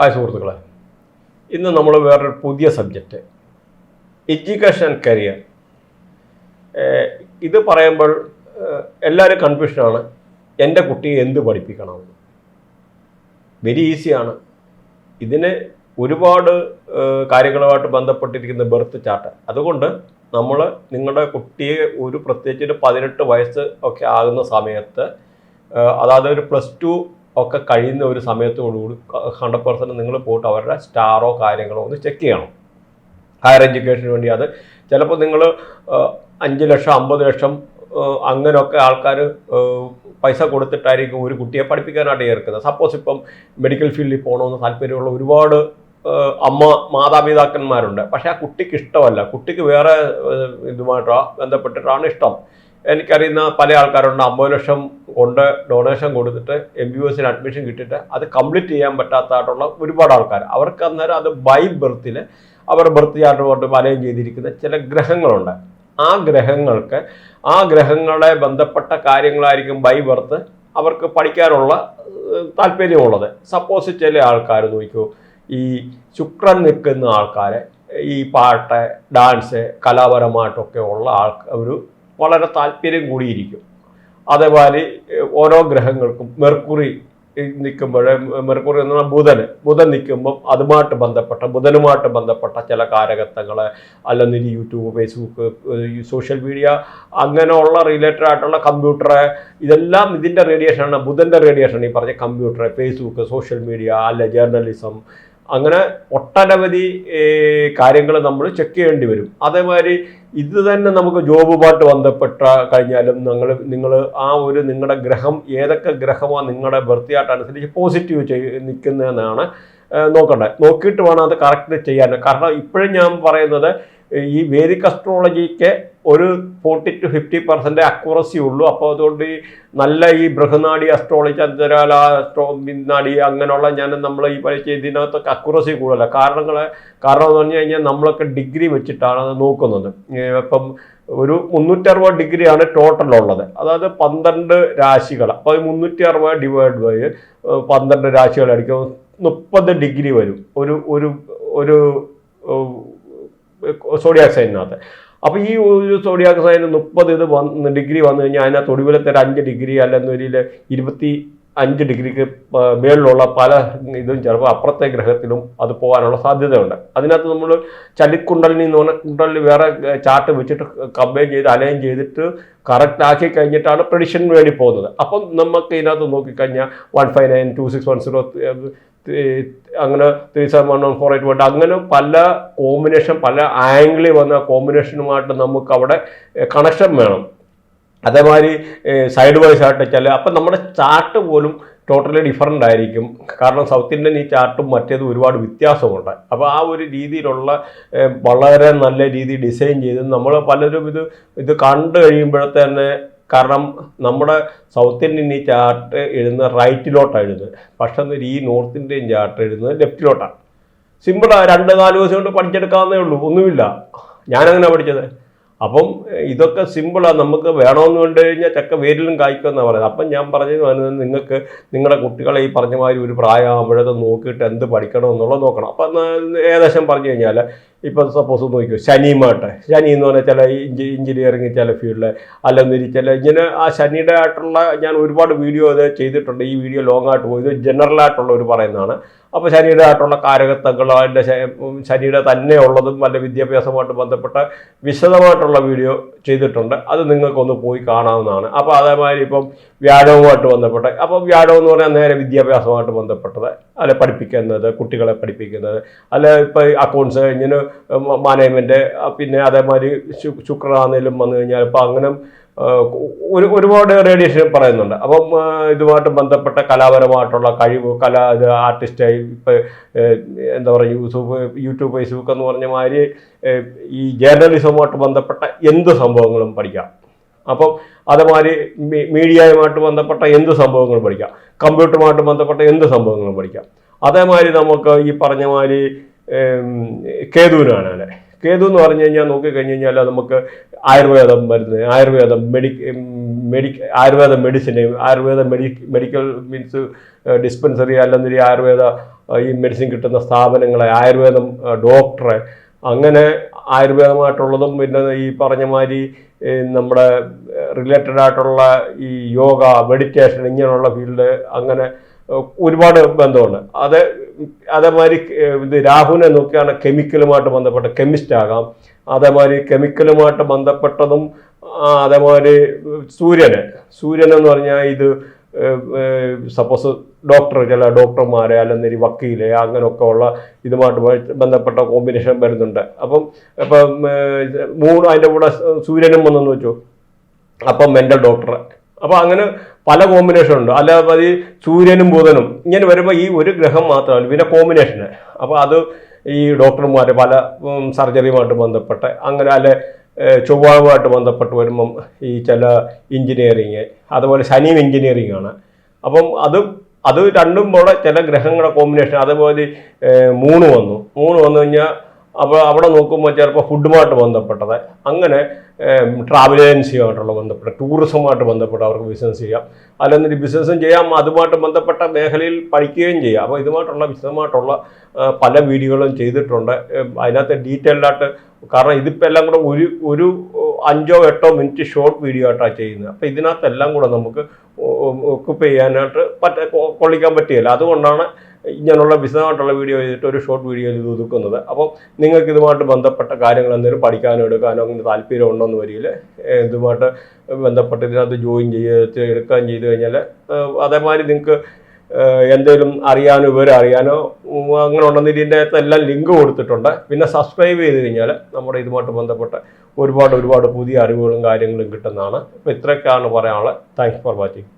Hi സുഹൃത്തുക്കളെ. ഇന്ന് നമ്മൾ വേറൊരു പുതിയ സബ്ജക്റ്റ് എഡ്യൂക്കേഷൻ ആൻഡ് കരിയർ ഇത് പറയുമ്പോൾ എല്ലാവരും കൺഫ്യൂഷനാണ് എന്റെ കുട്ടിയെ എന്ത് പഠിപ്പിക്കണം? വെരി ഈസിയാണ് ഇതിന് ഒരുപാട് കാര്യങ്ങളുമായിട്ട് ബന്ധപ്പെട്ടിരിക്കുന്ന ബർത്ത് ചാർട്ട് അതുകൊണ്ട് നമ്മൾ നിങ്ങളുടെ കുട്ടിയെ ഒരു പ്രത്യേകിച്ച് ഒരു പതിനെട്ട് വയസ്സ് ഒക്കെ ആകുന്ന സമയത്ത് അതായത് ഒരു പ്ലസ് ടു ഒക്കെ കഴിയുന്ന ഒരു സമയത്തോടുകൂടി ഹൺഡ്രഡ് പെർസെന്റ് നിങ്ങൾ പോയിട്ട് അവരുടെ സ്റ്റാറോ കാര്യങ്ങളോ ഒന്ന് ചെക്ക് ചെയ്യണം. ഹയർ എഡ്യൂക്കേഷന് വേണ്ടി അത് ചിലപ്പോൾ നിങ്ങൾ അഞ്ച് ലക്ഷം അമ്പത് ലക്ഷം അങ്ങനെയൊക്കെ ആൾക്കാർ പൈസ കൊടുത്തിട്ടായിരിക്കും ഒരു കുട്ടിയെ പഠിപ്പിക്കാനായിട്ട് ചേർക്കുന്നത് സപ്പോസ് ഇപ്പം മെഡിക്കൽ ഫീൽഡിൽ പോകണമെന്ന് താല്പര്യമുള്ള ഒരുപാട് അമ്മ മാതാപിതാക്കന്മാരുണ്ട്. പക്ഷേ ആ കുട്ടിക്ക് ഇഷ്ടമല്ല. കുട്ടിക്ക് വേറെ ഇതുമായിട്ടോ ബന്ധപ്പെട്ടിട്ടാണ് ഇഷ്ടം. എനിക്കറിയുന്ന പല ആൾക്കാരുണ്ട്. അമ്പത് ലക്ഷം കൊണ്ട് ഡൊണേഷൻ കൊടുത്തിട്ട് എം ബി എസിന് അഡ്മിഷൻ കിട്ടിയിട്ട് അത് കംപ്ലീറ്റ് ചെയ്യാൻ പറ്റാത്തതായിട്ടുള്ള ഒരുപാട് ആൾക്കാർ അവർക്ക് അന്നേരം അത് ബൈ ബർത്തിൽ അവർ ബർത്ത് ചാർട്ടുമായിട്ട് വലയം ചെയ്തിരിക്കുന്ന ചില ഗ്രഹങ്ങളുണ്ട്. ആ ഗ്രഹങ്ങൾക്ക് ആ ഗ്രഹങ്ങളെ ബന്ധപ്പെട്ട കാര്യങ്ങളായിരിക്കും ബൈ ബർത്ത് അവർക്ക് പഠിക്കാനുള്ള താല്പര്യമുള്ളത്. സപ്പോസ് ചില ആൾക്കാർ നോക്കൂ ഈ ശുക്രൻ നിൽക്കുന്ന ആൾക്കാരെ ഈ പാട്ട് ഡാൻസ് കലാപരമായിട്ടൊക്കെ ഉള്ള ആൾക്ക് ഒരു വളരെ താല്പര്യം കൂടിയിരിക്കും. അതേപോലെ ഓരോ ഗ്രഹങ്ങൾക്കും മെർക്കുറി നിൽക്കുമ്പോൾ മെർക്കുറി എന്ന് പറഞ്ഞാൽ ബുധൻ ബുധൻ നിൽക്കുമ്പം അതുമായിട്ട് ബന്ധപ്പെട്ട ബുധനുമായിട്ട് ബന്ധപ്പെട്ട ചില കാരകത്വങ്ങൾ അല്ലെങ്കിൽ യൂട്യൂബ് ഫേസ്ബുക്ക് സോഷ്യൽ മീഡിയ അങ്ങനെയുള്ള റിലേറ്റഡ് ആയിട്ടുള്ള കമ്പ്യൂട്ടർ ഇതെല്ലാം ഇതിന്റെ റേഡിയേഷനാണ്. ബുധന്റെ റേഡിയേഷൻ ഈ പറഞ്ഞ കമ്പ്യൂട്ടർ ഫേസ്ബുക്ക് സോഷ്യൽ മീഡിയ അല്ല ജേർണലിസം അങ്ങനെ ഒട്ടനവധി കാര്യങ്ങൾ നമ്മൾ ചെക്ക് ചെയ്യേണ്ടി വരും. അതേമാതിരി ഇത് തന്നെ നമുക്ക് ജോബുമായിട്ട് ബന്ധപ്പെട്ട കഴിഞ്ഞാലും നിങ്ങൾ നിങ്ങൾ ആ ഒരു നിങ്ങളുടെ ഗ്രഹം ഏതൊക്കെ ഗ്രഹമാണ് നിങ്ങളുടെ ബർത്തിയായിട്ട് അനുസരിച്ച് പോസിറ്റീവ് ചെയ് നിൽക്കുന്നതെന്നാണ് നോക്കണ്ടേ. നോക്കിയിട്ട് വേണം അത് കറക്റ്റ് ചെയ്യാൻ. കാരണം ഇപ്പോഴും ഞാൻ പറയുന്നത് ഈ വേദിക് അസ്ട്രോളജിക്ക് ഒരു forty to fifty percent accuracy ഉള്ളൂ അപ്പോൾ അതുകൊണ്ട് ഈ നല്ല ഈ ബൃഹനാടി അസ്ട്രോളജി ചന്ദ്രാല അസ്ട്രോ നാടി അങ്ങനെയുള്ള ഞാൻ നമ്മൾ ഈ പഠിച്ച ഇതിനകത്തൊക്കെ അക്യുറസി കൂടുതല കാരണങ്ങൾ കാരണം എന്ന് പറഞ്ഞു കഴിഞ്ഞാൽ നമ്മളൊക്കെ ഡിഗ്രി വെച്ചിട്ടാണ് അത് നോക്കുന്നത് ഇപ്പം ഒരു മുന്നൂറ്ററുപത് ഡിഗ്രിയാണ് ടോട്ടൽ ഉള്ളത് അതായത് പന്ത്രണ്ട് രാശികൾ അപ്പോൾ ഈ മുന്നൂറ്റി അറുപത് ഡിവൈഡ് ബൈ പന്ത്രണ്ട് രാശികളായിരിക്കും മുപ്പത് ഡിഗ്രി വരും ഒരു ഒരു ഒരു സോഡിയാക് സൈനിനകത്ത് അപ്പോൾ ഈ ഒരു സോഡിയാക് സൈന് മുപ്പത് ഇത് വന്ന് ഡിഗ്രി വന്നു കഴിഞ്ഞാൽ അതിനകത്ത് ഒടുവിലത്തെ ഒരു അഞ്ച് ഡിഗ്രി അല്ലെന്നൊരു ഇരുപത്തി അഞ്ച് ഡിഗ്രിക്ക് മേളിലുള്ള പല ഇതും ചിലപ്പോൾ അപ്പുറത്തെ ഗ്രഹത്തിലും അത് പോകാനുള്ള സാധ്യതയുണ്ട്. അതിനകത്ത് നമ്മൾ ചലിക്കുണ്ടലിനി എന്ന് പറഞ്ഞ കുണ്ടലിന് വേറെ ചാർട്ട് വെച്ചിട്ട് കമ്പയിൻ ചെയ്ത് അലൈൻ ചെയ്തിട്ട് കറക്റ്റ് ആക്കി കഴിഞ്ഞിട്ടാണ് പ്രഡിഷന് വേണ്ടി പോകുന്നത്. അപ്പം നമുക്ക് ഇതിനകത്ത് നോക്കിക്കഴിഞ്ഞാൽ one five nine two six one zero അങ്ങനെ three seven one four eight അങ്ങനെ പല കോമ്പിനേഷൻ പല ആംഗിളിൽ വന്ന കോമ്പിനേഷനുമായിട്ട് നമുക്ക് അവിടെ കണക്ഷൻ വേണം. അതേമാതിരി സൈഡ് വൈസ് ആയിട്ട് വെച്ചാൽ അപ്പം നമ്മുടെ ചാർട്ട് പോലും ടോട്ടലി ഡിഫറന്റ് ആയിരിക്കും. കാരണം സൗത്ത് ഇന്ത്യൻ ഈ ചാർട്ടും മറ്റേതും ഒരുപാട് വ്യത്യാസമുണ്ട്. അപ്പോൾ ആ ഒരു രീതിയിലുള്ള വളരെ നല്ല രീതി ഡിസൈൻ ചെയ്ത് നമ്മൾ പലരും ഇത് ഇത് കണ്ടു കഴിയുമ്പോഴത്തന്നെ കാരണം നമ്മുടെ സൗത്ത് ഇന്ത്യൻ ഈ ചാർട്ട് എഴുതുന്നത് റൈറ്റിലോട്ടാണ് എഴുതുന്നത്. പക്ഷേ എന്നൊരു ഈ നോർത്ത് ഇന്ത്യൻ ചാർട്ട് എഴുതുന്നത് ലെഫ്റ്റിലോട്ടാണ് സിമ്പിളാണ് രണ്ട് നാല് ദിവസം കൊണ്ട് പഠിച്ചെടുക്കാവുന്നേ ഉള്ളൂ. ഒന്നുമില്ല. ഞാനങ്ങനെ പഠിച്ചത്. അപ്പം ഇതൊക്കെ സിമ്പിളാണ് നമുക്ക് വേണമെന്ന് കണ്ടു കഴിഞ്ഞാൽ ചക്ക വേരിലും കായ്ക്കുമെന്നാണ് പറയുന്നത്. അപ്പം ഞാൻ പറഞ്ഞത് നിങ്ങൾക്ക് നിങ്ങളുടെ കുട്ടികളെ ഈ പറഞ്ഞ മാതിരി ഒരു പ്രായമാകുമ്പോഴത് നോക്കിയിട്ട് എന്ത് പഠിക്കണം എന്നുള്ളത് നോക്കണം. അപ്പം ഏകദേശം പറഞ്ഞു കഴിഞ്ഞാൽ ഇപ്പം സപ്പോസ് നോക്കിയോ ശനിയുമായിട്ട് ശനി എന്ന് പറഞ്ഞാൽ ചില ഇഞ്ചി എഞ്ചിനീയറിങ് ചില ഫീൽഡിൽ അല്ലെങ്കിൽ ചില ഇങ്ങനെ ആ ശനിയുടെ ആയിട്ടുള്ള ഞാൻ ഒരുപാട് വീഡിയോ അത് ചെയ്തിട്ടുണ്ട്. ഈ വീഡിയോ ലോങ് ആയിട്ട് പോയത് ജനറൽ ആയിട്ടുള്ള ഒരു പറയുന്നതാണ്. അപ്പോൾ ശനിയുടെ ആയിട്ടുള്ള കാരകത്വങ്ങൾ അതിന്റെ ശനിയുടെ തന്നെ ഉള്ളതും വല്ല വിദ്യാഭ്യാസമായിട്ട് ബന്ധപ്പെട്ട വിശദമായിട്ടുള്ള വീഡിയോ ചെയ്തിട്ടുണ്ട്. അത് നിങ്ങൾക്കൊന്ന് പോയി കാണാവുന്നതാണ്. അപ്പോൾ അതേമാതിരി ഇപ്പം വ്യാഴവുമായിട്ട് ബന്ധപ്പെട്ട അപ്പോൾ വ്യാഴം എന്ന് പറഞ്ഞാൽ നേരെ വിദ്യാഭ്യാസമായിട്ട് ബന്ധപ്പെട്ടത്. അല്ലെ പഠിപ്പിക്കുന്നത് കുട്ടികളെ പഠിപ്പിക്കുന്നത്. അല്ലെ ഇപ്പോൾ അക്കൗണ്ട്സ് ഇങ്ങനെ മാനേജ്മെന്റ് പിന്നെ അതേമാതിരി ശുക്രാന്നേലും വന്നു കഴിഞ്ഞാൽ ഇപ്പോൾ അങ്ങനെ ഒരു ഒരുപാട് റേഡിയേഷൻ പറയുന്നുണ്ട്. അപ്പം ഇതുമായിട്ട് ബന്ധപ്പെട്ട കലാപരമായിട്ടുള്ള കഴിവ് കലാ ആർട്ടിസ്റ്റായി ഇപ്പം എന്താ പറയുക യൂട്യൂബ് യൂട്യൂബ് ഫേസ്ബുക്ക് എന്ന് പറഞ്ഞ മാതിരി ഈ ജേർണലിസവുമായിട്ട് ബന്ധപ്പെട്ട എന്ത് സംഭവങ്ങളും പഠിക്കാം. അപ്പം അതേമാതിരി മീഡിയയുമായിട്ട് ബന്ധപ്പെട്ട എന്ത് സംഭവങ്ങളും പഠിക്കാം. കമ്പ്യൂട്ടറുമായിട്ട് ബന്ധപ്പെട്ട എന്ത് സംഭവങ്ങളും പഠിക്കാം. അതേമാതിരി നമുക്ക് ഈ പറഞ്ഞ മാതിരി കേതുവിനാണ് അല്ലേ കേതു എന്ന് പറഞ്ഞു കഴിഞ്ഞാൽ നോക്കിക്കഴിഞ്ഞ് കഴിഞ്ഞാൽ നമുക്ക് ആയുർവേദം മരുന്ന് ആയുർവേദം മെഡി മെഡി Ayurveda medicine Ayurveda medi medical means dispensary അല്ലെങ്കിൽ ആയുർവേദ ഈ മെഡിസിൻ കിട്ടുന്ന സ്ഥാപനങ്ങളെ ആയുർവേദം ഡോക്ടറെ അങ്ങനെ ആയുർവേദമായിട്ടുള്ളതും പിന്നെ ഈ പറഞ്ഞ മാതിരി നമ്മുടെ റിലേറ്റഡ് ആയിട്ടുള്ള ഈ യോഗ മെഡിറ്റേഷൻ ഇങ്ങനെയുള്ള ഫീൽഡ് അങ്ങനെ ഒരുപാട് ബന്ധമുണ്ട്. അത് അതേമാതിരി ഇത് രാഹുവിനെ നോക്കിയാണ് കെമിക്കലുമായിട്ട് ബന്ധപ്പെട്ട കെമിസ്റ്റ് ആകാം. അതേമാതിരി കെമിക്കലുമായിട്ട് ബന്ധപ്പെട്ടതും അതേമാതിരി സൂര്യന്. സൂര്യൻ എന്ന് പറഞ്ഞാൽ ഇത് സപ്പോസ് ഡോക്ടർ ചില ഡോക്ടർമാരെ അല്ലെങ്കിൽ വക്കീൽ അങ്ങനെയൊക്കെ ഉള്ള ഇതുമായിട്ട് ബന്ധപ്പെട്ട കോമ്പിനേഷൻ വരുന്നുണ്ട്. അപ്പം ഇപ്പം മൂന്ന് അതിന്റെ കൂടെ സൂര്യനും വന്നെന്ന് വെച്ചു? അപ്പം മെന്റൽ ഡോക്ടർ അപ്പോൾ അങ്ങനെ പല കോമ്പിനേഷൻ ഉണ്ട്. അല്ലാതെ സൂര്യനും ബുധനും ഇങ്ങനെ വരുമ്പോൾ ഈ ഒരു ഗ്രഹം മാത്രമല്ല പിന്നെ കോമ്പിനേഷന് അപ്പോൾ അത് ഈ ഡോക്ടർമാർ പല സർജറിയുമായിട്ട് ബന്ധപ്പെട്ട് അങ്ങനെ അല്ലെ ചൊവ്വാഴുമായിട്ട് ബന്ധപ്പെട്ട് വരുമ്പം ഈ ചില എഞ്ചിനീയറിങ് അതുപോലെ ശനിയും എഞ്ചിനീയറിംഗ് ആണ്. അപ്പം അത് അത് രണ്ടും പോലെ ചില ഗ്രഹങ്ങളുടെ കോമ്പിനേഷൻ അതുപോലെ മൂന്ന് വന്നു. മൂന്ന് വന്നു കഴിഞ്ഞാൽ അപ്പോൾ അവിടെ നോക്കുമ്പോൾ ചിലപ്പോൾ ഫുഡുമായിട്ട് ബന്ധപ്പെട്ടത്. അങ്ങനെ ട്രാവൽ ഏജൻസിയുമായിട്ടുള്ള ബന്ധപ്പെട്ട ടൂറിസവുമായിട്ട് ബന്ധപ്പെട്ട് അവർക്ക് ബിസിനസ് ചെയ്യാം. അല്ലെന്നിട്ട് ബിസിനസ്സും ചെയ്യാം അതുമായിട്ട് ബന്ധപ്പെട്ട മേഖലയിൽ പഠിക്കുകയും ചെയ്യാം. അപ്പോൾ ഇതുമായിട്ടുള്ള വിശദമായിട്ടുള്ള പല വീഡിയോകളും ചെയ്തിട്ടുണ്ട്. അതിനകത്ത് ഡീറ്റെയിൽഡായിട്ട് കാരണം ഇതിപ്പോൾ എല്ലാം കൂടെ ഒരു ഒരു അഞ്ചോ എട്ടോ മിനിറ്റ് ഷോർട്ട് വീഡിയോ ആയിട്ടാണ് ചെയ്യുന്നത്. അപ്പോൾ ഇതിനകത്തെല്ലാം കൂടെ നമുക്ക് ഒക്കുപ്പ് ചെയ്യാനായിട്ട് പറ്റ കൊള്ളിക്കാൻ പറ്റുകയില്ല. അതുകൊണ്ടാണ് ഇങ്ങനെയുള്ള വിശദമായിട്ടുള്ള വീഡിയോ ചെയ്തിട്ട് ഒരു ഷോർട്ട് വീഡിയോ ഇത് ഒതുക്കുന്നത്. അപ്പം നിങ്ങൾക്ക് ഇതുമായിട്ട് ബന്ധപ്പെട്ട കാര്യങ്ങൾ എന്തെങ്കിലും പഠിക്കാനോ എടുക്കാനോ അങ്ങനെ താല്പര്യം ഉണ്ടോ എന്ന് വരിയിൽ ഇതുമായിട്ട് ബന്ധപ്പെട്ട് ഇതിനകത്ത് ജോയിൻ ചെയ്ത് എടുക്കുകയും ചെയ്തു കഴിഞ്ഞാൽ അതേമാതിരി നിങ്ങൾക്ക് എന്തെങ്കിലും അറിയാനോ വിവരം അറിയാനോ അങ്ങനെ ഉണ്ടെന്ന് ഇതിന്റെ അകത്ത് എല്ലാം ലിങ്ക് കൊടുത്തിട്ടുണ്ട്. പിന്നെ സബ്സ്ക്രൈബ് ചെയ്ത് കഴിഞ്ഞാൽ നമ്മുടെ ഇതുമായിട്ട് ബന്ധപ്പെട്ട ഒരുപാട് ഒരുപാട് പുതിയ അറിവുകളും കാര്യങ്ങളും കിട്ടുന്നതാണ്. അപ്പോൾ ഇത്രയൊക്കെയാണ് പറയാനുള്ളത്. Thanks for watching